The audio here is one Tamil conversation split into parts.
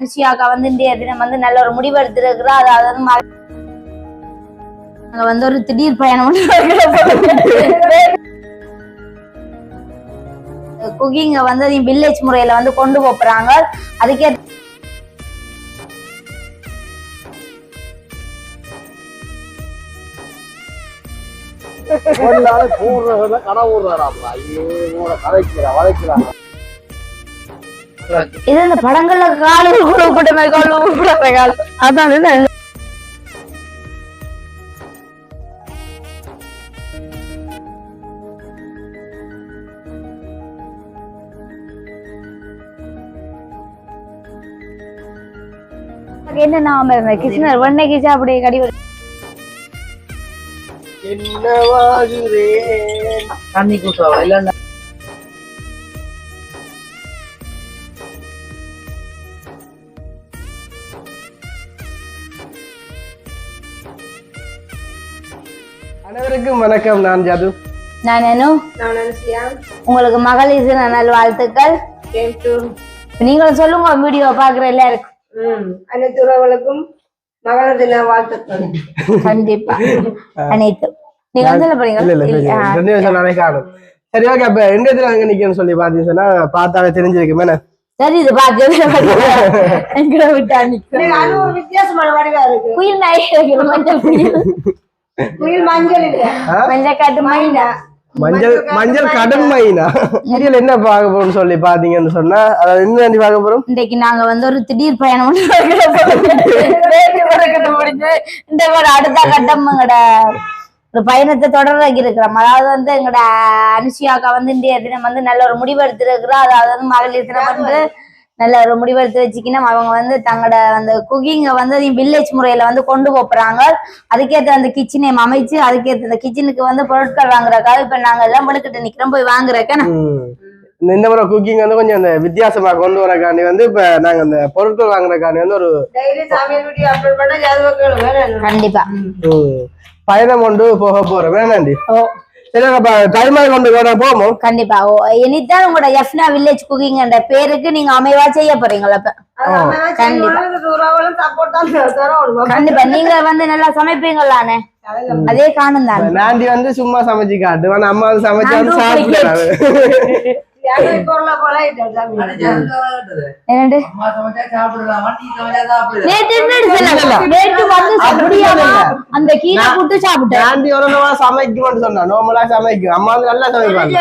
அனுஷியாக்கா வந்து இன்றைய தினம் வந்து நல்ல ஒரு முடிவு எடுத்திருக்கிறா அதாவது வந்து அங்க வந்து ஒரு திடீர் பயணம் குக்கிங்க வந்து வில்லேஜ் முறையில வந்து கொண்டு போறாங்க. அதுக்கே கடை ஊடுறாராப்ல ஐயோ கதைக்கிறா வளைக்கிறாங்க. இது இந்த படங்கள்ல காலு கூட கூட்டமே காலு கூட்டமே காலு. அதான் என்ன என்ன நாம கிருஷ்ணர் வெண்ணைக்கு அப்படியே கடி என்னவாகிறேன்? தண்ணி கூட்டுவா இல்லைன்னா வணக்கம் நான் ஜது. நான் என்ன உங்களுக்கு மகளிர் தின நல்வாழ்த்துக்கள் நீங்களும் சொல்லுங்க வீடியோ பாக்குற எல்லாருக்கும். அனைத்து உறவுகளுக்கும் மகளிர் தின வாழ்த்துக்கள். கண்டிப்பா. அனைத்து. நீங்க வந்து சொல்ல சரி. காணும். சரி ஓகே அப்ப எங்க இதுல அங்க நிக்கணும்னு சொல்லி பாத்தீங்கன்னு சொன்னா பார்த்தாலே தெரிஞ்சிருக்கு மேல சரி இது பாத்து விட்டா நிக்கிறோம். மஞ்சள் மஞ்சள் காட்டு மைனா சீரியல் என்ன பார்க்க போறோம்னு சொல்லி பாத்தீங்கன்னு சொன்னா அதாவது என்ன பார்க்க போறோம் இன்றைக்கு நாங்க வந்து ஒரு திடீர் பயணம் முடிஞ்சு இந்த மாதிரி அடுத்த கட்டம் எங்கட ஒரு பயணத்தை தொடர்றதுக்கு இருக்கிறோம் அதாவது வந்து எங்கட அனுஷியாக்கா வந்து இந்திய தினம் வந்து நல்ல ஒரு முடிவு எடுத்திருக்கிறா அதாவது வந்து மகளிர் தினம் வந்து நல்ல ஒரு முடிவு எடுத்து வச்சுக்கணும் அவங்க வந்து தங்களோட அந்த குக்கிங்கை வந்து வில்லேஜ் முறையில வந்து கொண்டு போறாங்க. அதுக்கேற்ற அந்த கிச்சனையும் அமைச்சு அதுக்கேற்ற அந்த கிச்சனுக்கு வந்து பொருட்கள் வாங்குறதுக்காக இப்ப நாங்க எல்லாம் வெளுக்கிட்டு நிக்கிறோம். போய் வாங்குறக்க ம். இந்த முறை குக்கிங் வந்து கொஞ்சம் அந்த வித்தியாசமா கொண்டு வரக்காண்டி வந்து இப்ப நாங்க அந்த பொருட்கள் வாங்குறக்காண்டி வந்து ஒரு கண்டிப்பா. பயணம் கொண்டு போக போறோம். வேணாண்டி? கண்டிப்பா. இனிதான் உங்களோட எஃப்னா வில்லேஜ் குக்கிங் என்ற பேருக்கு நீங்க அமைவா செய்ய போறீங்களா கண்டிப்பா. நீங்க வந்து நல்லா சமைப்பீங்களானே அதே காணும் தானே நாண்டி வந்து சும்மா சமைச்சு காட்டு ஆனா அம்மா வந்து சமைச்சு சாப்பிடுறாங்க அந்த கீரை புட்டு சாப்பிட்டேன் நாண்டி ஒரு நாளா சமைக்கும்னு சொன்னா நார்மலா சமைக்கும் அம்மா வந்து நல்லா சமைப்பாங்க?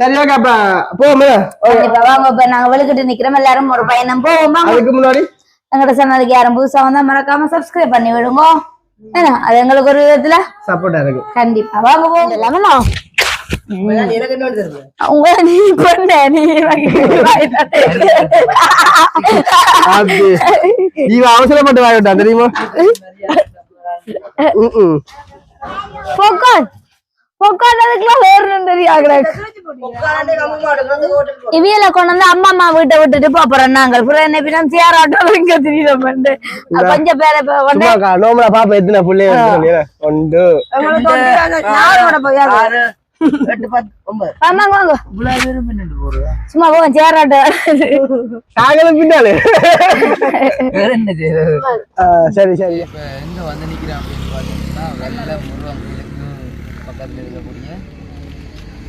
சரி ஓகே அப்ப போவோமே வாங்க நாங்க வெளுக்கிட்டு நிக்கிறோம் எல்லாரும் ஒரு பயணம் போவோமா அதுக்கு முன்னாடி எங்கட சேனலுக்கு யாரும் புதுசா வந்தா மறக்காம சப்ஸ்கிரைப் பண்ணி விடுங்க ஏன்னா அது எங்களுக்கு ஒரு விதத்துல சப்போர்ட்டா இருக்கு கண்டிப்பா வாங்க போவோம் நீ கொண்ட நீ அவசரப்பட்டு வாங்கிட்டா தெரியுமா. பொக்கான். இவியல கொண்டு வந்து அம்மா அம்மா வீட்டை விட்டுட்டு போறோம் நாங்கள் அப்புறம் என்ன பின்ன சேர் ஆட்டோ இங்க வந்து கொஞ்சம் பேரை நார்மலா பாப்பா எத்தனை இருக்குன்னு ஒன்று எட்டு பத்து ஒன்பது. வாங்க வாங்க. இவ்வளவு பேரும் பின்னிட்டு போறதா? சும்மா போவோம் சேர் ஆட்டோ. நாங்களும் பின்னாலே. வேற என்ன செய்யறது ஆ, சரி சரி. இப்போ எங்க வந்து நிக்கிறேன் அப்படின்னு பார்த்தீங்கன்னா வெள்ள முருகன் கோயிலுக்கு பக்கத்தில் இருக்கக்கூடிய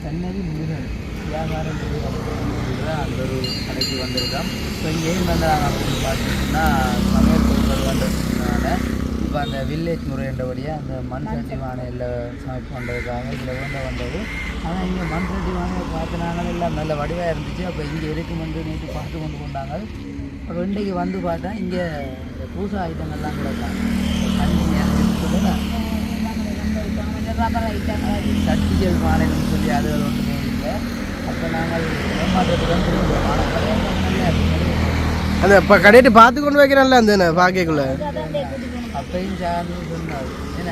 சென்னை முருகன் வியாபாரம் அந்த ஒரு கடைக்கு வந்திருக்கோம் இப்போ ஏன் வந்தாங்க அப்படின்னு பார்த்தீங்கன்னா சமையல் பொருட்கள் வந்ததுனால இப்போ அந்த வில்லேஜ் முறைன்றபடியாக அந்த மண் சட்டி வானையில் சமைப்பு பண்ணுறதுக்காக இதில் வந்து வந்தது. ஆனால் இங்கே மண் சட்டி வானையை பார்த்தனால எல்லாம் நல்ல வடிவாக இருந்துச்சு. அப்போ இங்கே இருக்குமென்று நேற்று பார்த்து கொண்டு கொண்டாங்க அப்போ இன்றைக்கு வந்து பார்த்தா இங்கே இந்த பூசா ஐட்டங்கள்லாம் சொல்லலாம் சட்டிகள் மாநிலம் சொல்லி அது ஒன்றுமே இல்லை. அப்போ நாங்கள் ஏமாற்றத்துடன் அந்த இப்ப கடையிட்டு பார்த்து கொண்டு வைக்கிறேன்ல அந்த பாக்கைக்குள்ள அப்பையும் சாமி சொன்னார் என்ன?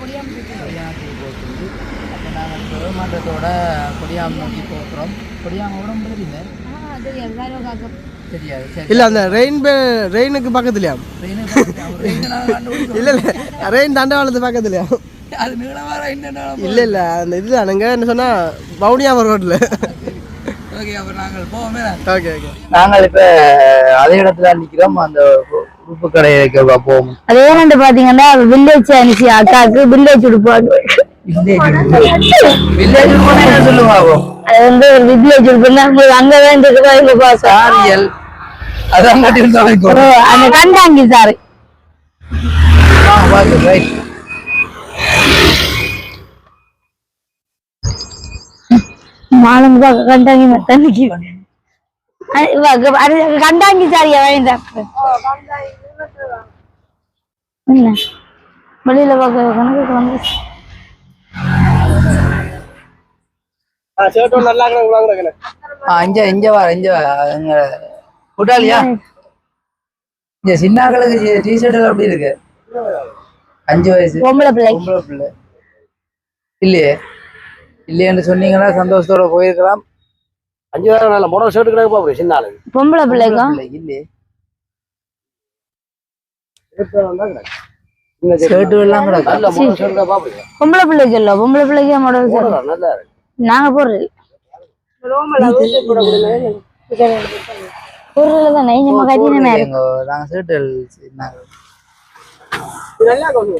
கொடியாமத்துக்கு போட்டு அப்போ நாங்கள் ஏமாற்றத்தோட கொடியாம் நோக்கி போகிறோம். கொடியாம உடம்பு தெரியுமே தெரியாது. இல்ல அந்த ரெயின் ரெயினுக்கு பக்கத்துலயா? இல்ல இல்ல. ரெயின் தண்டவாளத்து பக்கத்துலயா? அது நீளமாக என்ன இல்ல இல்ல. அந்த இது அனுங்க என்ன சொன்னா வவுனியாவர் ரோட்ல. ஓகே அப்ப நாங்கள் போவோமே. Okay okay. நாங்கள் இப்ப அதே இடத்துல நிக்கிறோம். அந்த உப்பு கடைக்கு போவோம் அது ஏன்னு பாத்தீங்கன்னா வில்லேஜ் அனுச்சி அக்காவுக்கு வில்லேஜ் உடுப்பாங்க. வில்லேஜ் என்ன சொல்லுவாங்க அது வந்து ஒரு வில்லேஜ் உடுப்புன்னா அங்கதான் சாரியல் அதான் அந்த கண்டாங்கி சாரு. கண்டாங்கி தண்ணிக்கு கண்டாங்கி சாரியா வேண்டாம் என்ன வெளியில பார்க்க கணக்கு வந்து கூட்டாளியா இங்க சின்னாக்களுக்கு டிஷர்ட் எல்லாம் எப்படி இருக்கு? அஞ்சு வயசு. பொம்பளை பிள்ளை. பொம்பளை பிள்ளை. இல்லையே. இல்லையென்று சொன்னீங்கன்னா சந்தோஷத்தோட போயிருக்கலாம். அஞ்சு வேற நல்ல மொடல் ஷர்ட் கிடைக்க போகுது சின்ன ஆளு. பொம்பளை பிள்ளைக்கு? இல்லையே. பொம்பளை பிள்ளை சொல்ல பொம்பளை பிள்ளைக்கு மாடல் சார் நல்லா இருக்கு. நாங்க போடுறது போடுறது தான் நைஞ்சமா கட்டினா எங்க நாங்க ஷர்ட் சின்னாங்க நல்லா கொண்டு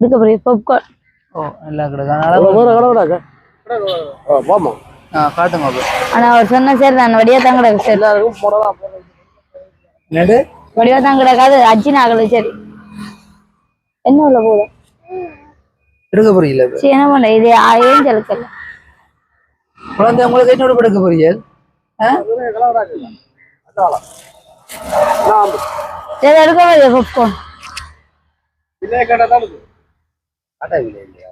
இருக்க போய் பாப்கார்ன் ஓ எல்லாம் வேற கிடக்கு கடை கடை ஓ போமா காட்டுங்க ஆனா அவர் சொன்ன சரி தான். வடிவா தான் கிடக்கு சரி. எல்லாருக்கும் போடலாம் என்னது? வடிவா தான் கிடக்காது அஜின் ஆகல சரி. என்ன உள்ள போதும் எடுக்க இப்ப? சரி என்ன பண்ண? இது ஏன் செலுத்தல குழந்தை உங்களுக்கு என்னோட எடுக்க? சரி எடுக்க போய் பாப்கார்ன் இதே கடை தான் இல்லை இல்லையா?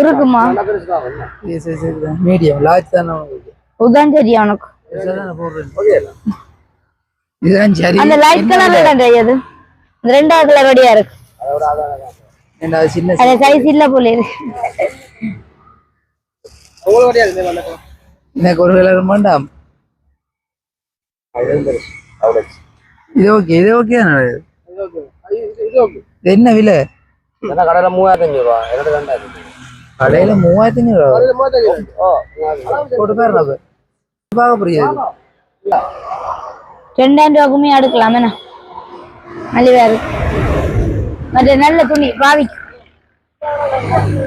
இருக்குமா? சரி சரி சரி மீடியம் லார்ஜ் தானே உங்களுக்கு உதான் சரியா உனக்கு இதுதானே சரி அந்த லைட் கலர்ல தான் இந்த ரெண்டாவது கலர் இருக்கு. அது சின்ன அது சைஸ் இல்ல போல எனக்கு ஒரு கலர் வேண்டாம். அது பெருசு அவ்வளோ இது ஓகே இது ஓகே தானே? இது ஓகே இது இது ஓகே இது என்ன விலை? கடையில் மூவாயிரத்தி அஞ்சு ரூபா என்னோட ரெண்டாயிரம் கடையில மூவாயிரத்தி ரூபா அஞ்சு மூவாயிரத்தி போட்டு பேர் பார்க்க புரியாது ரெண்டாயிரம் ரூபாய்க்குமே எடுக்கலாம் என்ன மலிவா இருக்கு மற்ற நல்ல துணி பாவிக்கு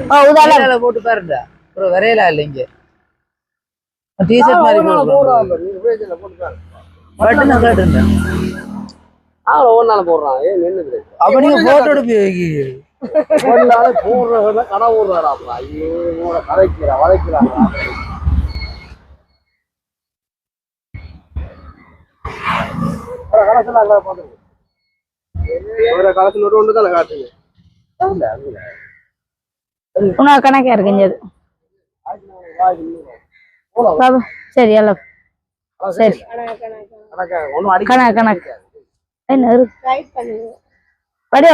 ஓ உதால போட்டு பாருடா. ஒரு வரையலா இல்ல இங்க. டிஷர்ட் மாதிரி போடுறோம் பட்டுன காட்டுங்க ஆ ஒவ்வொரு நாள் போடுறான் ஏன் நின்றுது அப்ப நீங்க போட்டோ எடுப்பி வைக்கிறீங்க ஒரு நாள் போடுறவங்க கடை ஓடுறாராப்பா ஐயோ கதைக்கிறா வளைக்கிறாங்க கணக்கா இருக்கு சரி எல்லாம். சரி. கணக்கா, கணக்கு. என்ன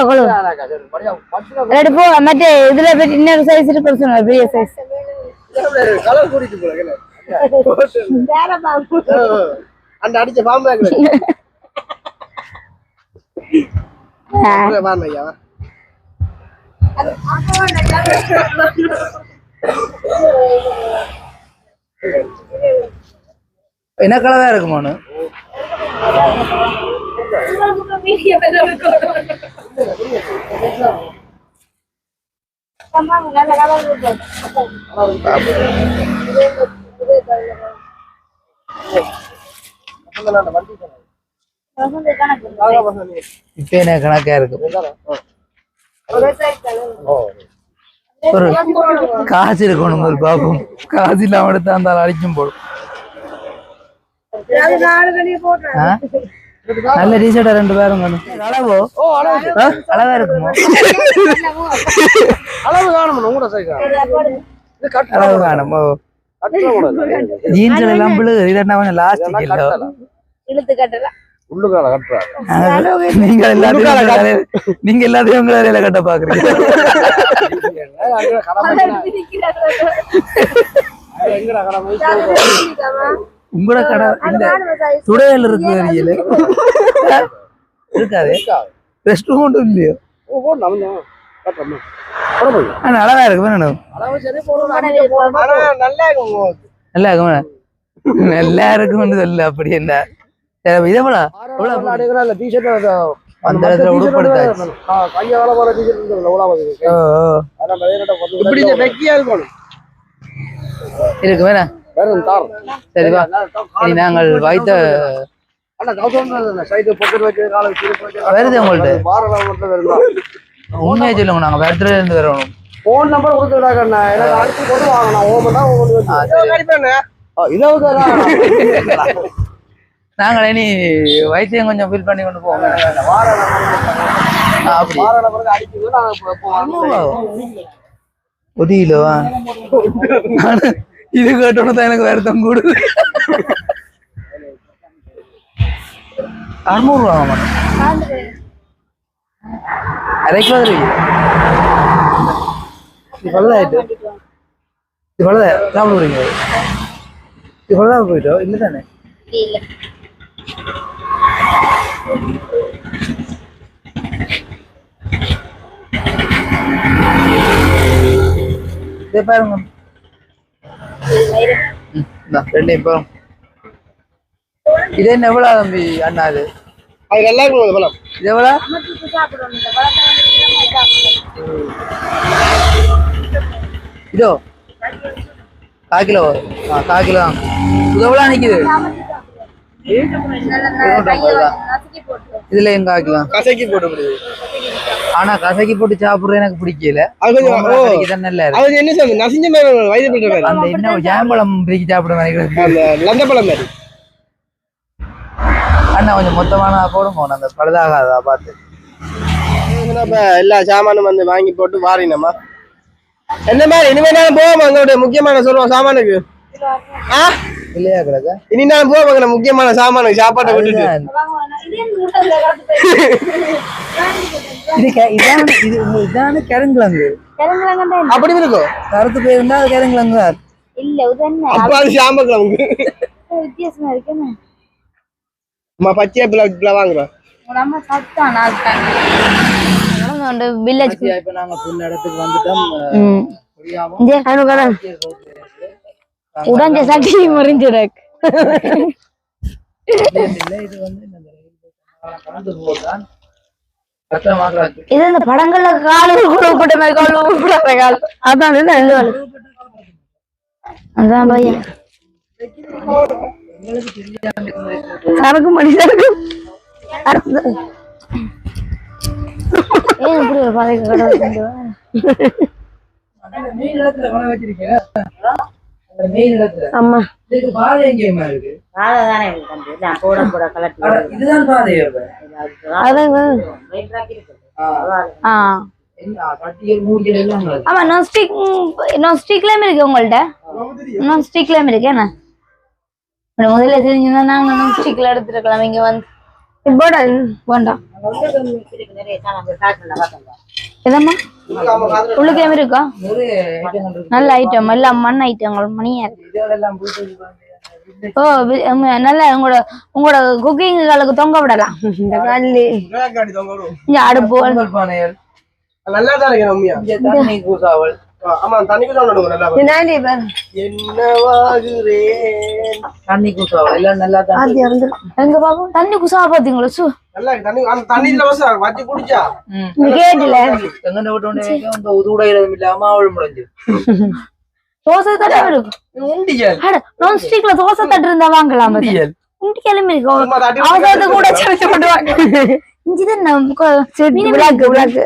கொழு படியா, போ மற்ற இதுல போய் இன்னொரு சைஸ் இருக்கு பெரிய சைஸ் கலர் அந்த அடிச்ச பாம்பு பாருங்க ஐயா என்ன கலரா இருக்குமானு இப்ப என்ன கணக்கா இருக்கு? ஒரு காசு இருக்கணும் ஒரு பாப்போம் காசு இல்லாம எடுத்தா அந்த ஆள் அடிக்கும் போடும்? நல்ல டீஷர்ட்டா ரெண்டு பேரும். அளவோ? அளவா. இருக்குமோ? அளவு காணும் கட் அளவு காணும். ஓ. ஜீன்ஸ் எல்லாம் விழுகுது இது என்ன கொஞ்சம் லாஸ்டிக் இல்ல. இழுத்து கட்டலாம் உள்ளுக்கால கட்டுறா. நீங்க எல்லாத்தையும் நீங்க எல்லாத்தையும் உங்க வேலையில கட்ட பாக்குறீங்க எங்கடா கடமை உங்களோட கடை இந்த துடையல் இருக்கு அருகில இருக்காது. ரெஸ்ட் ரூம் ஒன்றும் இல்லையோ? அழகா இருக்கு. ஆனா நல்லா இருக்கும் நல்லா இருக்கு நல்லா இருக்கும்னு சொல்லு அப்படி என்ன? இதை போல இல்ல அந்த இடத்துல உடுப்படுத்தாச்சு இருக்கு வேணாம் தார். சரி நாங்கள் வைத்த வருது வருதா? உண்மையை சொல்லுங்க நாங்க வேறத்துல இருந்து வரணும் போன் நம்பர் கொடுத்துடாங்க அண்ணா. எனக்கு அடிச்சு போட்டு வாங்கணும் ஓமன் தான் இதை நாங்கள் இனி வைத்தியம் கொஞ்சம் ஃபில் பண்ணி கொண்டு போவோம். அப்படி. வார இது கேட்டோட தான் எனக்கு வருத்தம் கூடுது. அறுநூறுவா மேடம் அரை கிலோ இருக்கு இது பழுதாயிட்டு இது பழுதா போயிட்டோம் இல்லை தானே? பாருங்க. ரெண்டையும் பாருங்க இது என்ன எவ்வளோ தம்பி அண்ணா இது? அது நல்லா இருக்கும் பழம் இது எவ்வளோ இதோ கால் கிலோ ஆ கால் கிலோ. தான் இது எவ்வளோ நிற்கிது இதுல எங்க ஆக்கலாம் கசக்கி போட்டு ஆனா கசக்கி போட்டு சாப்பிடுறது எனக்கு பிடிக்கல. நல்லா இருக்கு அது என்ன நசிஞ்ச மாதிரி வயது மாதிரி. அந்த என்ன ஜாம்பழம் பிரிக்கி சாப்பிட அந்த லந்த பழம் மாதிரி. அண்ணா கொஞ்சம் மொத்தமான போடுங்க. அந்த பழுதாகாதா பார்த்து. இப்ப எல்லா சாமானும் வந்து வாங்கி போட்டு வாரினம்மா என்ன மாதிரி? இனிமே நான் போவோம் அங்கோட முக்கியமான சொல்லுவோம் சாமானுக்கு. இல்லையா கிடக்க? இனி நான் போவோம் அங்க முக்கியமான சாமானுக்கு சாப்பாட்டை விட்டுட்டு. இது இதான இது இதான கிழங்குலங்கு அப்படி இருக்கும் கருத்து போயிருந்தா அது கிழங்குலங்கு தான் இல்ல உதன்ன அப்ப அது சாம்பக்கிழங்கு வித்தியாசமா இருக்குன்னு அம்மா பச்சையா பிள்ளை பிள்ளை வாங்குறோம் நான் வில்லேஜ் இப்ப நாங்க புண்ண இடத்துக்கு வந்துட்டோம். உடஞ்ச சட்டி முறிஞ்சிருக்கு இல்ல இது இந்த படங்கள்ல காலு போட்ட மாதிரி காலு அதான் காலு அதான் பையன். சரக்கு மணி சரக்கு. ஏன் இப்படி ஒரு ஆமா. இதுக்கு பாதை எங்கேயுமா இருக்கு? தானே வந்து. நான் போட போட கலட்டி இதுதான் பாதை. ஆமா ஸ்டிக் நான் ஸ்டிக்லயும் இருக்கு. உங்கள்ட்ட நான் ஸ்டிக்லயும் இருக்கு என்ன? முதல்ல தெரிஞ்சுதான் நாங்க நான் ஸ்டிக்ல எடுத்துருக்கலாம் இங்க வந்து. இப்போட வேண்டாம் எதம்மா நிறைய ஐட்டங்கள் இருக்கு. நல்ல ஐட்டம் எல்லாம் மண் ஐட்டங்கள் மணியா. ஓ நல்லா உங்களோட உங்களோட குக்கிங்களுக்கு தொங்க விடலாம். இந்த கல்லு அடுப்பு. நல்லா தான் தண்ணி கூசாவல் எல்லாம் நல்லா எங்க பாப்போம் தண்ணி குசா பாத்தீங்களா சு? தோசை தட்டு இருக்கும் தோசை தட்டு இருந்தா வாங்கலாம். அது. உண்டியல். இங்க கிளம்பி இருக்கு? சும்மா தட்டி அவசரத்தை கூட சேர்த்து பண்ணுவாங்க இஞ்சிதான் விளாக்கு விளாக்கு.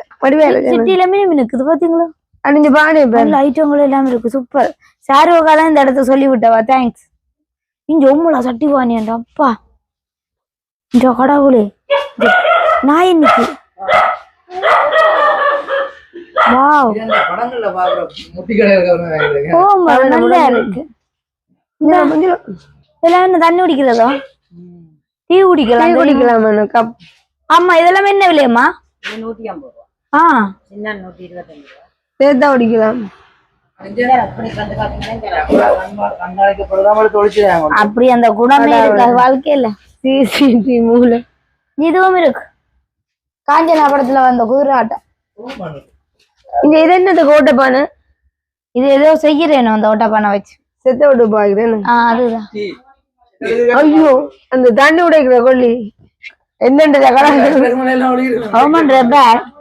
சிட்டில மீன் இருக்குது பாத்தீங்களா? அணிஞ்சு பாடு நல்ல ஐட்டங்கள் எல்லாம் இருக்கு சூப்பர் சாருவக்கா தான் இந்த இடத்த சொல்லி விட்டவா? தேங்க்ஸ் இங்க உம்மளா சட்டி வாணியண்ட அப்பா. இந்த கடவுளே. நாய் இன்னைக்கு. வாவ் படங்கள்ல பாக்குற முட்டி கடை இருக்கிறவங்க ஓ நல்லா இருக்கு. இந்த இதெல்லாம் என்ன தண்ணி குடிக்கிறதோ? டீ குடிக்கலாம் குடிக்கலாம் கப்? ஆமா இதெல்லாம் என்ன விலையம்மா? நூத்தி ஐம்பது ரூபா. ஆ. சின்ன நூத்தி இருபத்தஞ்சு ரூபா. சேர்த்தா குடிக்கலாம். அப்படி அந்த குணமே இருக்காது வாழ்க்கையில. சிசிடி மூல இதுவும் இருக்கு. காஞ்சனா படத்துல வந்த குதிரை ஆட்டம் இங்க இது என்னது கோட்டப்பானு இது ஏதோ செய்யறேன் அந்த ஓட்டப்பானை வச்சு. செத்த விட்டு பாக்குறேன் அதுதான். ஐயோ அந்த தண்ணி உடைக்கிற கொல்லி. ரப்பர் கடவுளையா சாரி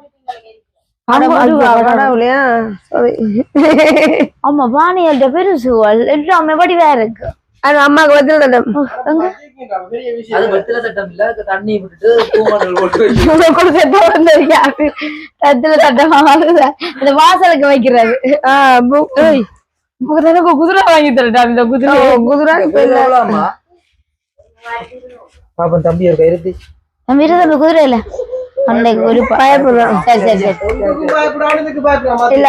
ஆமா பானைகள்ட்ட பெருசுகள் எல்லாமே வடிவா இருக்கு. அது அம்மாக்கு வச்சு தட்டம் பெரிய விஷயம் அது வெத்தில தட்டம் இல்ல தண்ணி விட்டுட்டு தட்டமா இந்த வாசலுக்கு வைக்கிறது. ஏய், எனக்கு குதிரை வாங்கி தரட்டா இந்த குதிரை? குதிரை பாப்பன் தம்பி நம்ம இருந்த குதிரை இல்ல அன்னைக்கு ஒரு பயப்படுறான் சரி சரி சரி. இல்ல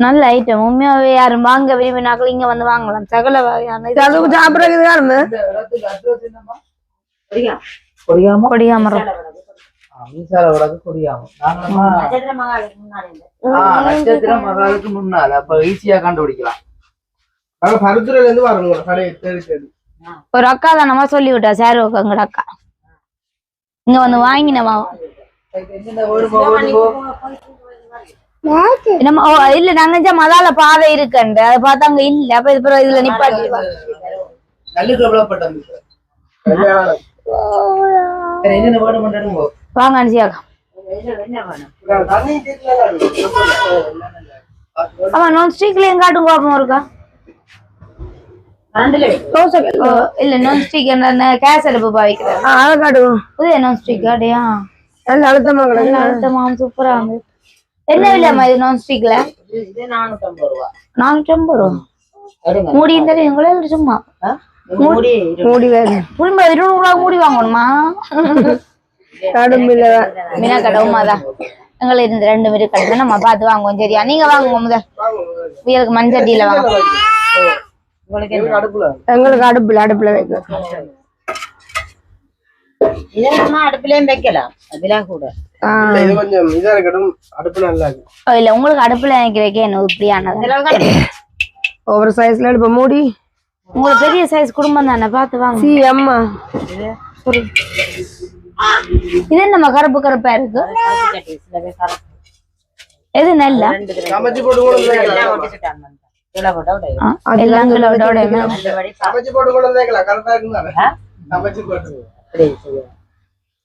நல்ல ஐட்டம் உண்மையாவே யாரும் வாங்க விரும்பினாக்கள் இங்க வந்து வாங்கலாம். சகல வகையான சாப்பிடறது கொடியாமரம் கொடியாம நாங்களமா நட்சத்திர மகாலுக்கு முன்னால அப்ப ஈஸியா கண்டுபிடிக்கலாம். நாங்க பருத்துறையில இருந்து வரணும் கடையை தேடி. தேடி ஒரு அக்கா தான் நம்ம சொல்லி விட்டா சார் எங்கட அக்கா. இங்க வந்து வாங்கினவா? இல்ல நாங்க நினைச்சா மதால பாதை இருக்குண்டு அதை பார்த்தா அங்க இல்ல. அப்ப இது பிறகு இதுல நிப்பாட்டி என்னென்ன வேணும் பண்ணுறோமோ வாங்க அனுசியாக்கா ஆமா நான் ஸ்டிக்லயும் காட்டுங்க பாப்போம் இருக்கா இல்ல நான் ஸ்டிக் என்ன கேஸ் அடுப்பு பாவிக்கிறது ஆ, அதை காட்டுவோம் புதிய நான் ஸ்டிக் அடையா நல்ல அழுத்தமா கிடக்கு அழுத்தமாம் சூப்பரா வந்து என்ன விலையாமா இது நான் ஸ்டிக்ல இது நானூத்தம்பது ரூபா நானூற்றி ஐம்பது ரூபா எடுங்க மூடி இந்த எங்களே இல்லை சும்மா மூடி. மூடி வேறு இருநூறு ரூபா மூடி வாங்கணுமா கடும் இல்ல. மீனா கடை உமாதான் எங்களை இந்த ரெண்டு பேரும் கடை நம்ம பார்த்து வாங்குவோம். சரியா? நீங்க வாங்குவோம் முதல். உயருக்கு மண் சட்டியில வாங்க. உங்களுக்கு என்ன? அடுப்புல எங்களுக்கு அடுப்புல அடுப்புல வைக்கலாம் அடுப்புலயும் வைக்கலாம். கூட. இல்ல, உங்களுக்கு அடுப்புல என்ன இப்படியானது ஒவ்வொரு சைஸ்ல அடுப்ப மூடி. உங்களுக்கு பெரிய சைஸ் குடும்பம் தானே? பார்த்து வாங்க. சி அம்மா. இது நம்ம கருப்பு கருப்பா இருக்கு எது நெல்ல? எல்லாம் வைக்கலாம். ஒட்டிச்சுட்டாங்க கீழே போட்டா உடையும். ஆ, எல்லாம் கிலோட அந்த வழி சா- சமைச்சு போட்டு கூட வந்து வைக்கலாம் கரெக்டா இருந்தாங்க சமைச்சு போட்டு. அப்படி செய்யலாம்.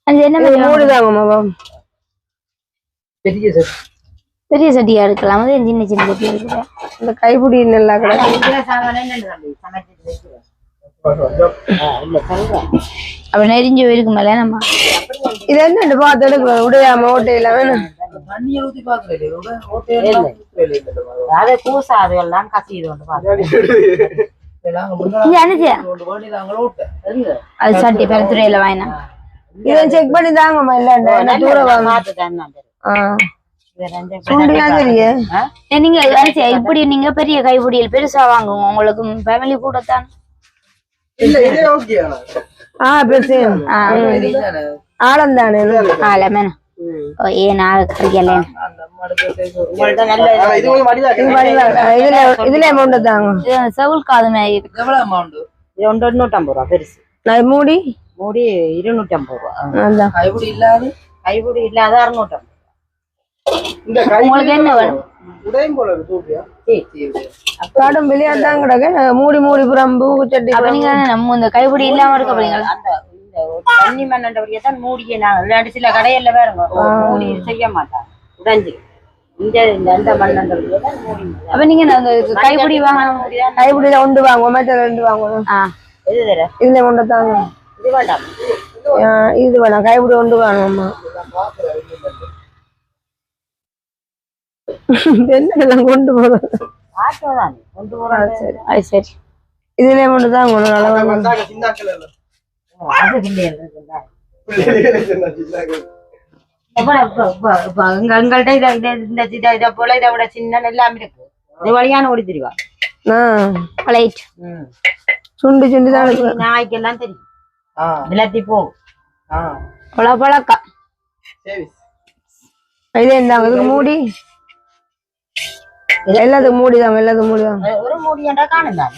அது என்ன இது மாதிரி மூடி தாங்கம்மா பெரிய சட்டியா இருக்கலாம் சின்ன சின்ன சட்டி இருக்கு இந்த கைப்பிடி நல்லா கிடக்கு. அப்ப நெறிஞ்சு போயிருக்கு மேல நம்ம. இது என்னண்டு பார்த்து எடுக்கலாம் உடையாம ஓட்டையில வேணும் அது கசியுது வந்து சட்டி பெருத்துறையில வாங்கினா. இதை செக் பண்ணி தாங்கம்மா இல்ல என்ன தூரம் வாங்க. நீங்க இப்படி நீங்க பெரிய கைப்பிடியில் பெருசா வாங்குங்க உங்களுக்கு ஃபேமிலி கூட தான் ஆ பெருசு ஆழம் தானே ஆல மேன ஓ ஏன் நான் கறிக்கல. இதுல அமௌண்ட் தாங்க செவுல் காது மாதிரி இருக்கு எவ்வளவு அமௌண்ட் ஒன்று எண்ணூற்றம்பது ரூபா பெருசு நான் மூடி மூடி ரூபா இல்லாது இல்லாத அறுநூற்றம்பது உங்களுக்கு என்ன வேணும் உடையும் போல இருக்கு தூக்கியா கடும் வெளியா தான் கிடக்கு மூடி மூடி புறம் பூ சட்டி அப்ப நீங்க நம்ம இந்த கைப்பிடி இல்லாம இருக்க போறீங்களா? அந்த இந்த தண்ணி மண்ணண்டபடியே தான் மூடியே நான் இல்லாட்டி சில கடையில பாருங்க. மூடி செய்ய மாட்டாங்க. உடைஞ்சு. அப்ப நீங்க கைப்பிடி வாங்க கைப்பிடியில ஒன்று வாங்குவோம் மற்ற ரெண்டு இதுல கொண்டு தாங்க. இது வேண்டாம். இது வேணாம். கைப்பிடி ஒன்று வாங்குவோம்மா என்னெல்லாம் கொண்டு சரி. அது சரி. இதுல கொண்டு தான் இத இத போல இதை விட சின்ன எல்லாம் இருக்கு. இது வழியான ஓடி தெரிவா ஆ. பிளைட் சுண்டி சுண்டி தான் இருக்கு. நாய்க்கெல்லாம் தெரியும். ஆ. விலத்தி போ. ஆ. பழ பழக்கா சரி இதே இந்தாங்க இதுக்கு மூடி? எல்லாத்துக்கும் மூடி தாங்க எல்லாத்துக்கும் மூடி தாங்க ஒரு மூடியாண்டா காணும் தானே?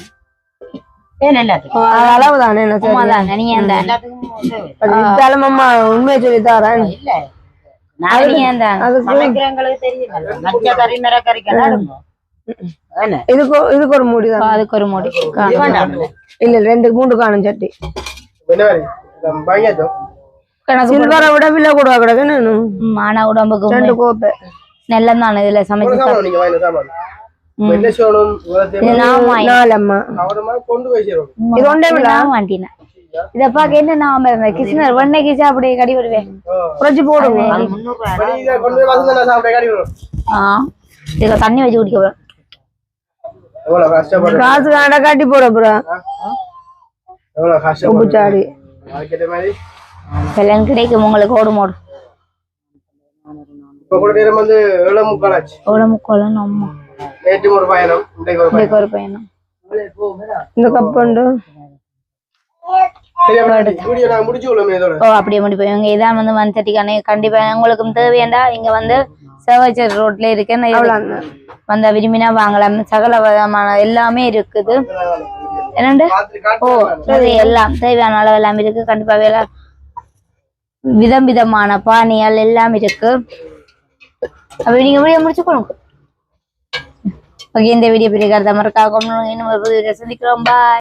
ஏன் எல்லாத்துக்கும்? அது அளவு தானே என்ன சரி? அதான் நீ அந்த எல்லாத்துக்கும் உதவி. அது இருந்தாலும் அம்மா உண்மையை சொல்லி தரேன். அதுக்கு இதுக்கு இதுக்கு ஒரு மூடி தான் அதுக்கு ஒரு முடி. இது வேண்டாம்ல. இல்ல ரெண்டு மூன்று காணும் சட்டி. சில்வரை விட விலை கூட கிடக்கு நான் ம், ஆனா உடம்புக்கு ரெண்டு கோப்பை. நெல்லம் தான் இதுல சமைச்சு இது பாக்க என்ன நாம கிருஷ்ணர் வெண்ணெய் கீச்சா கடி விடுவேன் குறைச்சி ஆ. இதுல தண்ணி வச்சு குடிக்க போறேன். காசு காண்டா காட்டி போட அப்புறம் கிடைக்கும் உங்களுக்கு ஓடு மோடு. இப்ப கூட நேரம் வந்து நேற்று ஒரு பயணம் இன்றைக்கு ஒரு பயணம். இந்த கப் உண்டு. அப்படியே முடிப்போம். இவங்க இதான் வந்து ஒன் தேர்ட்டிக்கான கண்டிப்பா உங்களுக்கும் தேவையாண்டா. இங்க வந்து சேவாச்சர் ரோட்ல இருக்கேன். வந்தா விரும்பினா வாங்கலாம். சகல விதமான எல்லாமே இருக்குது. என்னண்டு? ஓ எல்லாம் தேவையான அளவு எல்லாம் இருக்கு. கண்டிப்பாவே எல்லாம் விதம் விதமான பானிகள் எல்லாம் இருக்கு. அப்படி நீங்க வீடியோ முடிச்சு கொடுங்க ஓகே இந்த வீடியோ பிடிக்காத மறக்காம இன்னும் சந்திக்கிறோம் பாய்